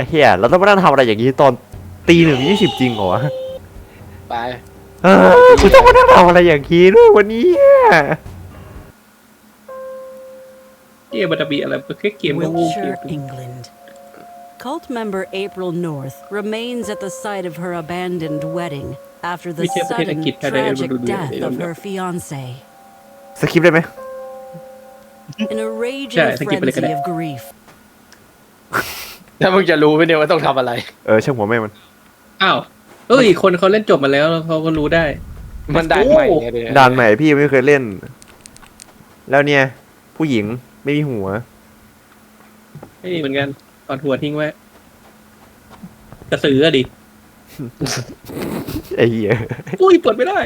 อ้เหี้ยเราต้องมานั่งทำอะไรอย่างนี้ตอนตีหนึ่งยี่สิบจริงเหรอวะไปเออกูต้องมานั่งทำอะไรอย่างนี้ด้วยวันนี้อะเกมมันจะมีอะไรแค่เกมก็วูเกม Wiltshire, England. Cult member April North remains at the site of her abandoned wedding after the Which episode sudden I keep trying to tragic remember the death name of of her fiance. สคริปต์ได้ไหม In a raging Yeah, I think you put it frenzy in it. of grief, ถ้ามึงจะรู้ไหมเนี่ยว่าต้องทำอะไร เออช่างหัวแม่มันอ้าวเอ้ยคนเขาเล่นจบมาแล้วแล้วเขาก็รู้ได้ มันได้ใหม่ไงเนี่ยด่านใหม่พี่ไม่เคยเล่น แล้วเนี่ย ผู้หญิงไม่มีหัว ไม่มีเหมือนกันตอนหัวทิ้งไว้กระสืออะดิไอ้เหี้ยอุ้ยเปิดไม่ได้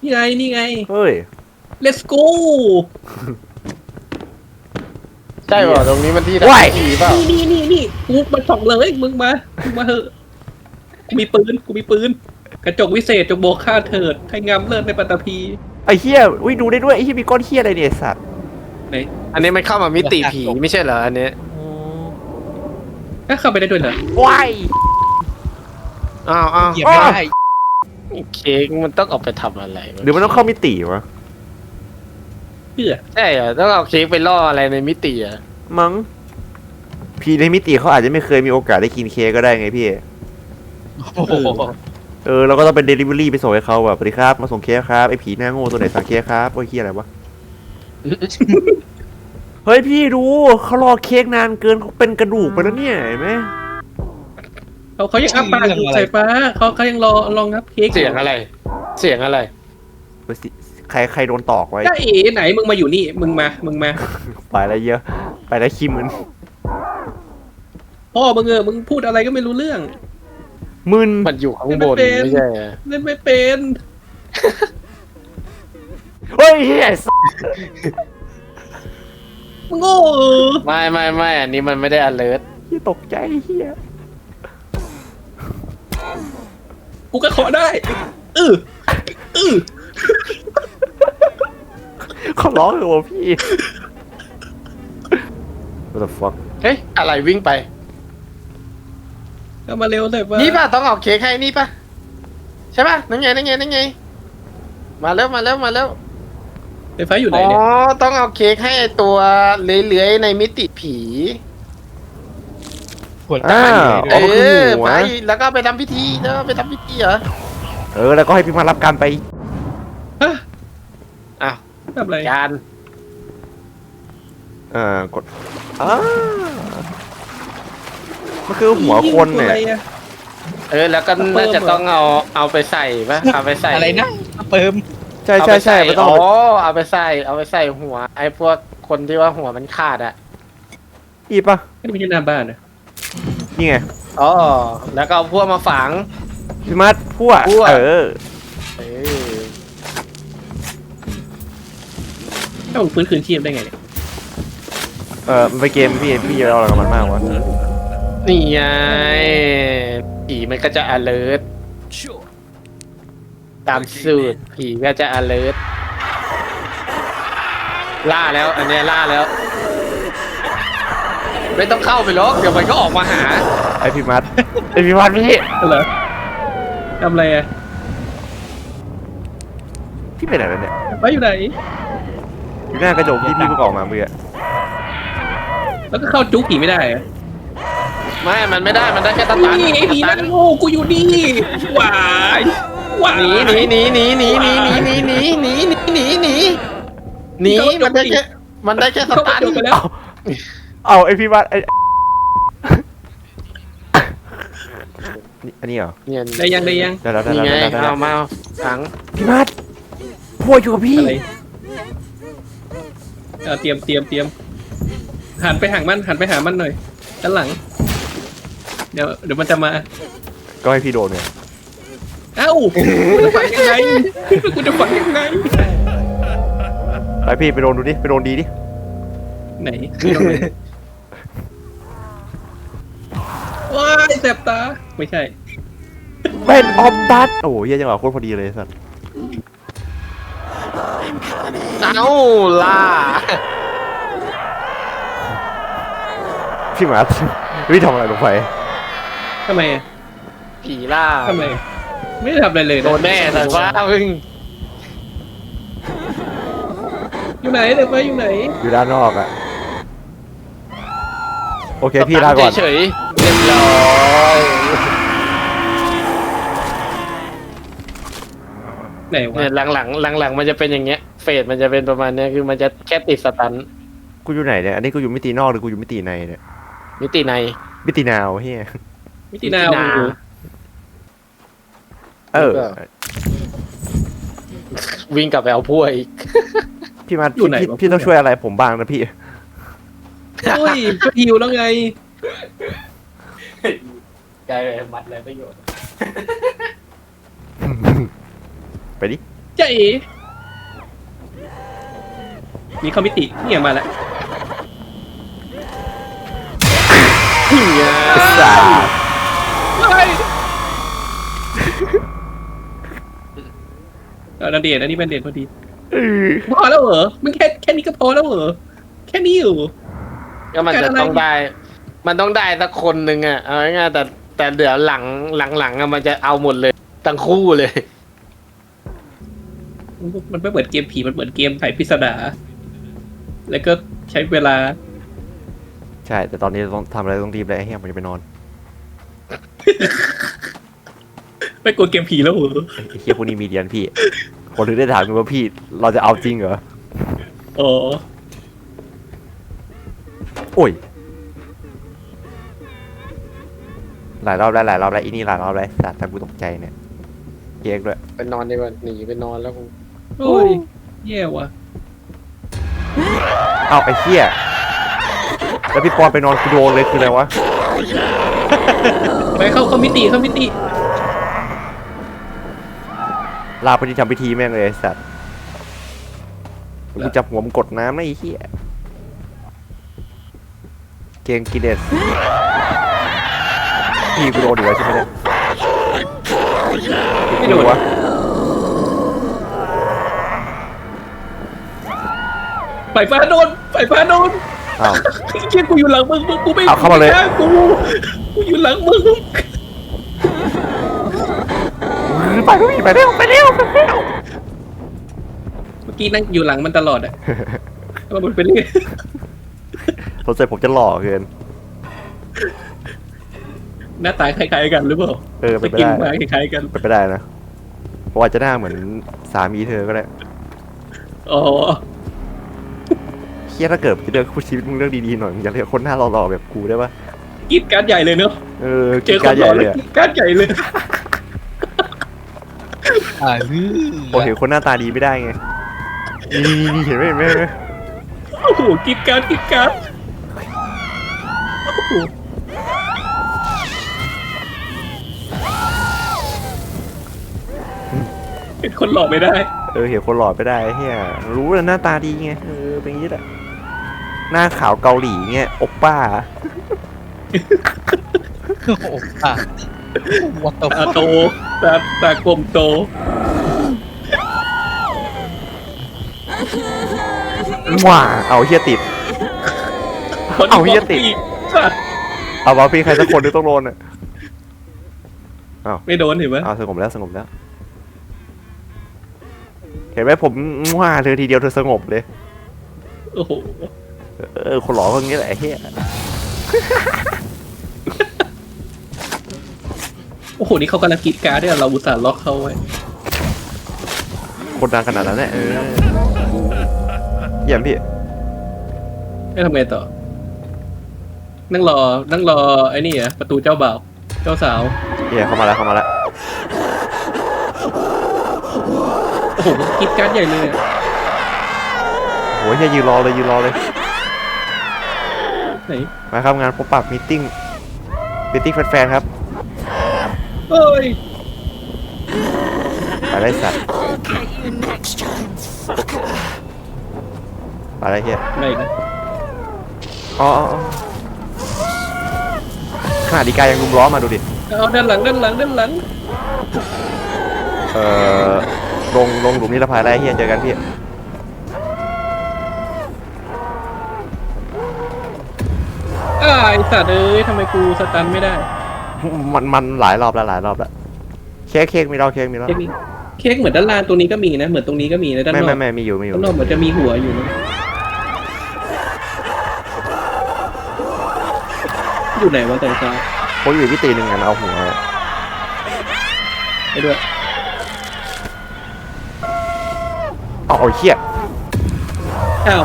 นี่ไงนี่ไง เฮ้ย let's go ใช่ป่ะตรงนี้มันที่ว้าย ผีเปล่านี่นี่นี่นี่กูมาส่องเลยมึงมามึงมาเถอะกูมีปืนกูมีปืน กระจกวิเศษจงโบกฆ่าเถิดให้งามเลิศในปัตตภีไอ้เหี้ยอุ้ยดูได้ด้วยไอ้เหี้ยมีก้อนเหี้ยอะไรเนี่ยไอ้สัตว์ไหนอันนี้มันเข้ามามิติผีไม่ใช่เหรออันนี้ถ้าเข้าไปได้ด้วยเหรอว้ายอ้าวอ้าวเหยียบไม่ได้ เค้กมันต้องเอาไปทำอะไรวะหรือมันต้องเข้ามิติวะเพื่อใช่เหรอต้องเอาเค้กไปล่ออะไรในมิติเหรอะ มั้งพี่ในมิติเขาอาจจะไม่เคยมีโอกาสได้กินเค้กก็ได้ไงพี่ โอ้โหเออเราก็ต้องเป็นเดลิเวอรี่ไปส่งให้เขาแบบสวัสดีครับมาส่งเค้กครับไอ้ผีหน้าโง่ตัวไหนสั่งเค้กครับโอ้ยเฮียอะไรวะ เฮ้ยพี่ดูเขารอเค้กนานเกินเขาเป็นกระดูกไปแล้วเนี่ยเห็นไหมเขาเขายังอ้าปากอยู่ใส่ฟ้าเขาเขายังรอรองงับเค้กเสียงอะไร เสียงอะไร เฮ้ยสิ ใครใครโดนตอกไว้จ้าเอ๋ไหนมึงมาอยู่นี่มึงมามึงมา ไปแล้วเยอะ ไปแล้วคิมมันพ่อมึงเออมึงพูดอะไรก็ไม่รู้เรื่องมึนมันอยู่ข้างบนไม่เป็นไม่ใช่เหรอเล่นไม่เป็นเฮ้ยเฮียมึงโง่เออไม่ไม่ไม่อันนี้มันไม่ได้ alert เฮียตกใจเฮียกูก็ขอได้เออเออเขาร้องเลยว่ะพี่ What the fuck เฮ้ย อะไรวิ่งไป เอามาเร็วใส่ฟ้านี่ป่ะ ต้องเอาเค้กให้นี่ป่ะ ใช่ป่ะ นั่นไง นั่นไง นั่นไง มาแล้ว มาแล้ว มาแล้วใส่ฟ้าอยู่ไหนอ๋อ เนี่ย ต้องเอาเค้กให้ไอ้ตัวเลื้อยๆในมิติผี หัวอ้าตายวอ๋อเลยมันคือเออหัวไปแล้วก็ไปทำพิธีแล้วก็ไปทำพิธีเหรอ เออ แล้วก็ให้พี่มารับการไป ฮะอ้าว ทำอะไรการเอ่อกดอ้ามันคือหัวคนเนี่ยอะไรอะเออ แล้วก็เพิ่มน่าจะเหรอต้องเอาเอาไปใส่ป่ะเอาไปใส่อะไรนะเปิมใช่ใช่ใช่เอาไม่ไปต้องอ๋เอาไปอเอาไปใส่ เอาไปใส่หัว ไอ้พวกคนที่ว่าหัวมันขาดอะอีปะไม่ใช่หน้าบ้านนะนี่ไงอ๋อแล้วก็เอาพวกมาฝังพี่มัดพั่วพั่วเออเออ ถ้ามึงฟื้นคืนชีพได้ไงเนี่ยเออมันไปเกมพี่พี่จะเอาอะไรกับมันมากวะนี่ไงผีมันก็จะ alert ตามสูตรผีก็จะ alert ล่าแล้ว อันเนี้ยล่าแล้ว ไม่ต้องเข้าไปหรอกเดี๋ยวมันก็ออกมาหาไอพี่มัดไอพี่มัดพี่เหรอทำอะไรอะพี่ไปไหนแล้วเนี่ย ไปอยู่ไหน อยู่หน้ากระจกที่พี่เพิ่งออกมาเมื่อกี้แล้วก็เข้าจุกผีไม่ได้อะไม่ มันไม่ได้ มันได้แค่ตันตันนี่ไอ้ผีนั่นโง่กูอยู่นี่หวายหวายหนีหนีหนีหนีหนีหนีหนีหนีหนีหนีหนีหนีหนีหนีมันได้แค่มันได้แค่สเข้าไปตันจุกไปแล้วเอาไอพี่มัดไอนี่อันนี้เหรอเนี่ยได้ยังได้ยังได้แล้วได้นี่แล้วไงได้แล้วได้เอาแล้วมาถังพี่มัดพั่วอยู่กับพี่ อะไร เออเตรียมเตรียมเตรียมหันไปหางมันหันไปหามันหน่อยด้านหลัง เดี๋ยวเดี๋ยวมันจะมาก็ให้พี่โดนไงเอ้ากูจะฝังยังไงกูจะฝังยังไง ไปพี่ไปโดนดูดิไปโดนดีดิไหนว้ายแสบตา ไม่ใช่เป็นออมบัตโอ้โหเหี้ยจังหวะโคตรพอดีเลยสัตว์ เอาล่าพพี่มาร์ทพี่ทำอะไรลงไปทำไมอะผีล่าทำไม ไม่ได้ทำอะไรเลยะโดนแน่แต่ว่ามึงอยู่ไหนเด็กไปอยู่ไหน อยู่ด้านนอกอะโอเคพี่ลาก่อน เฉยๆเรียบร้อย ไหนวะเนี่ยหลังๆหลังๆมันจะเป็นอย่างเงี้ยเฟสมันจะเป็นประมาณเนี้ยคือมันจะแค่ติดสตันกูอยู่ไหนเนี่ย อันนี้กูอยู่มิตินอกหรือกูอยู่มิติในเนี่ย มิติในมิตินาวเฮียมิตินาวมิตินาอยู่เออ วิ่งกลับไปเอาพวกอีก พี่มาร์ทพี่พี่พี่ต้องช่วยอะไรผมบ้างนะพี่ โอ้ยก็ฮิวแล้วไง กลายเป็นมัดเลยประโยชน์ ไปดิเจ๊มีคอมมิติเนี่ยมาแล้วสาไม่เออนาเดชน์อันนี้เป็นเดชน์พอดีพอแล้วเหรอมันแค่แค่นี้ก็พอแล้วเหรอ แค่นี้อยู่ ก็มันจะต้องได้ มันต้องได้สักคนหนึ่งอะเอาง่ายๆแต่แต่เดี๋ยวหลังหลังหลังๆอะมันจะเอาหมดเลยทั้งคู่เลย มันไม่เหมือนเกมผี มันเหมือนเกมไขปริศนา แล้วก็ใช้เวลา ใช่ แต่ตอนนี้ต้องทำอะไรต้องรีบเลยไอ้เฮียมันจะไปนอนไม่กลัวเกมผีแล้วเหรอไอ้เฮียพวกนี้มีเรียนพี่คนถึงได้ถามกันว่าพี่ เราจะเอาจริงเหรอ อ๋อ โอ้ย หลายรอบแล้วหลายรอบแล้วอีนี่หลายรอบแล้วสัตว์ทำกูตกใจเนี่ยเก๊กด้วย ไปนอนดีกว่าหนีไปนอนแล้วกู โอ้ยแย่ว่ะเอ้าไอ้เฮียแล้วพี่ปอนไปนอนกูโดนเลยคืออะไรวะไปเข้าคอมมิติเข้ามิติลาไปที่ทำพิธีแม่งเลยไอ้สัตว์กูจับหัวมันกดน้ำนะไอ้เหี้ยเกงกิเดสพี่กูโดนอยู่แล้วใช่ไหมเนี่ยไม่โดนวะ ไฟฟ้าโดนไฟฟ้าโดนอ้าว ไอ้เชี่ยกูอยู่หลังมึงมึงกูไม่เอาเข้ามาเลยไกกูกูอยู่หลังมึงไปพี่ไปเร็วไปเร็วไปเร็วเมื่อกี้นั่งอยู่หลังมันตลอดอะแล้วมันเป็นเรื่อยสงสัยผมจะหล่อเกิน หน้าตาคล้ายๆกันหรือเปล่าเออสเป็นไปกินได้มาคล้ายๆกันเป็นไปได้นะเพราะว่าจะหน้าเหมือนสามีเธอก็ได้ อ๋อเฮียถ้าเกิดจะเลือกคู่ชีวิตมึงเลือกดีๆหน่อยมึงอย่าเลือกคนหน้าหล่อๆแบบกูได้ปะกรีดการดใหญ่เลยเนอะเออเจอคการนใหหล่ญ่อเลแล้วยอะกรีดการดใหญ่เลย อ่าฮือโอเห็นคนหน้าตาดีไม่ได้ไงนี่นี่นี่เห็นไหมเห็นไหมเห็นไหมโอ้โหกรีดการดกรีดการดโอ้โหเป็นคนหล่อไม่ได้ เออเห็นคนหล่อไม่ได้เฮียรู้แล้วหน้าตาดีไงเออเป็นอย่างนี้แหละ หน้าขาวเกาหลีเงี้ยโอปป้า โอ้โหอะวัตถุตาโตตาตากลมโต ว้าเอาเฮียติดเอาเหี้ยติด สัตว์เอาว่าพี่ใครสักคนที่ต้องโดนอะไม่โดนเห็นไหมเอาสงบแล้วสงบแล้ว เห็นไหมผมว่าเธอทีเดียวเธอสงบเลย โอ้โห เออคนหล่อก็อย่างนี้แหละไอ้เฮียโอ้โห นี่เขากำลังกรีดการดเนี่ยเราอุตส่าห์ล็อกเขาไว้คนดังขนาดนั้นแหละเออเยี่ยมพี่ให้ทำไงต่อ นั่งรอ นั่งรอไอ้นี่เหรอะประตูเจ้าบ่าว เจ้าสาว เฮียเข้ามาแล้วเข้ามาแล้วโอ้โหกรีดการดใหญ่เลยอะโหเฮียยืนรอเลยยืนรอเลย ไหนมาครับงานพบปะมีติ้งมีติ้งแฟนๆครับเอ้ยไปได้สัตว์ Get you next time, fucker. ไปได้เฮียไหนนะอ๋ออ๋ออ๋อขนาดดีกายังลุมล้อมาดูดิ เอาด้านหลังด้านหลังด้านหลังเอ่อลงลงหลุมนิรภัยได้เฮียเจอกันพี่ สัตว์เอ้ยทำไมกูสตันไม่ได้ มันมันหลายรอบแล้วหลายรอบแล้วเค้กเค้กมีเราเค้กมีเราเค้กมีเค้กเหมือนด้านล่างตัวนี้ก็มีนะ เหมือนตรงนี้ก็มีนะด้านไม่นอไม่กไม่มีอยู่มีอยู่ด้านนอกเหมือนจะมีหัวอยู่นะอยู่ไหนวะแต่ซ้ายผมอยู่พี่ตีหนึ่งอันเอาหัวไปด้วยเอาเอาเหี้ยอ้าว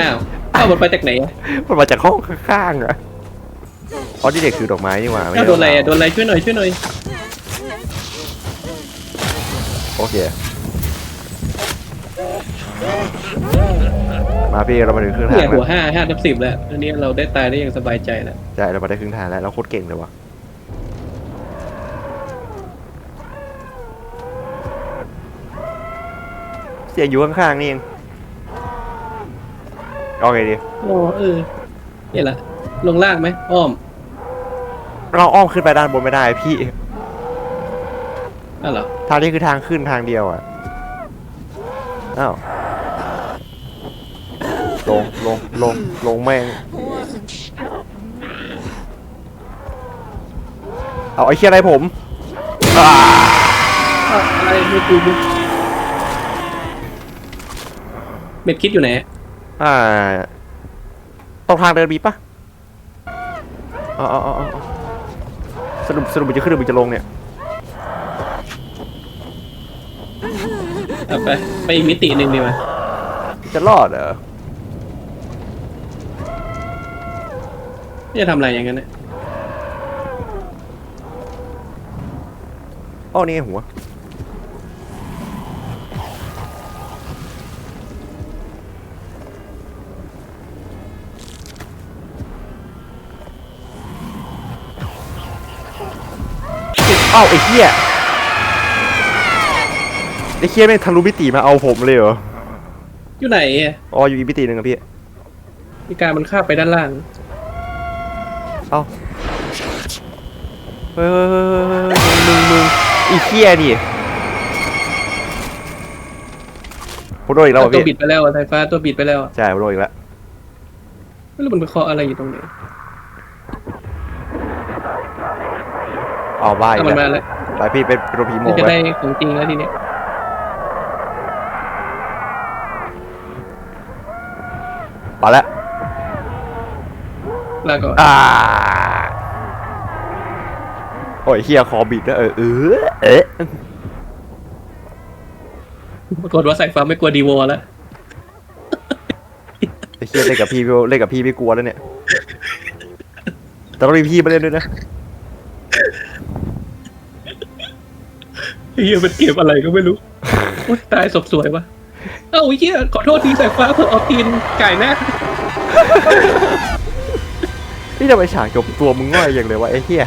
อ้าวอ้าว มันไปจากไหนอะมันมาจากห้องข้างๆอะอ๋อที่เด็กคือดอกไม้นี่หว่าม่อ้าวใช่โดนอะไรอะโดนอะไรช่วยหน่อยช่วยหน่อยโอเค มาพี่เรามาถึงครึ่งทางเนี่ยแล้หัววห้าห้าทับสิบแล้วอันนี้เราได้ตายได้อย่างสบายใจแล้วใช่เรามาได้ครึ่งทางแล้วเราโคตรเก่งเลยว่ะเสียงอยู่ข้างๆนี่เอง เอาไงดีโอ้เออเนี่ยแหละ ลงล่างไหมอ้อมเราอ้อมขึ้นไปด้านบนไม่ได้พี่ อ้าวเหรอทางนี้คือทางขึ้นทางเดียวอะ อ้าว ลง ลง ลง ลงแม่ง เอาไอ้เชี่ยอะไรผมอ่าอ้าวอะไรไม่กูเม็ดคิดอยู่ไหน อ่าตรงทางเดินมีปะอ๋ออ๋ออ๋ออ๋อสรุปสรุปมันจะขึ้นหรือมันจะลงเนี่ย เอาไปไปอีกมิติหนึ่งดีไหมจะรอดเหรอ จะทำอะไรอย่างนั้นเนี่ยอ้อนี่ไงหัว อ้าไอ้เหี้ยไอ้เหี้ยแม่งทะลุมิติมาเอาผมเลยเหรอ อยู่ไหนอะอ๋ออยู่อีกมิติหนึ่งอะพี่ มีการมันข้ามไปด้านล่าง เอ้าเฮ้ยเฮ้ยเฮ้ยเฮ้ยมึงมึงมึงไอีเหี้ยดิผมโดนอีกแล้วอะตัวบิพี่ดไปแล้วอะสายฟ้าตัวบิดไปแล้วอะใช่ผมโดนอีกแล้ว ไม่รู้มันไปเคาะอะไรอยู่ตรงไหน อ๋อบ้าอีเอากมันแล้วมาแล้วไปพี่เป็นโรผีโมมันจะไปได้ของจริงแล้วทีเนี้ยมาแล้วลาก่อนอ่าโอ้ยเฮียคอบิดแล้วเออเออเอ๊ะปรากฏว่าสายฟ้าไม่กลัวดีวอลแล้วไอ้เฮียเล่นกับพี่ไม่เล่นกับพี่ไม่กลัวแล้วเนี่ยแต่ต้องมีพี่มาเล่นด้วยนะ เฮียเป็นเกมอะไรก็ไม่รู้โอ๊ยตายศพสวยวะเอ้าไอ้เฮียขอโทษทีสายฟ้าเพื่อเอาตีนไก่หน้านี่จะไปฉากจบตัวมึงง่อยอย่างเลยวะไอ้เฮีย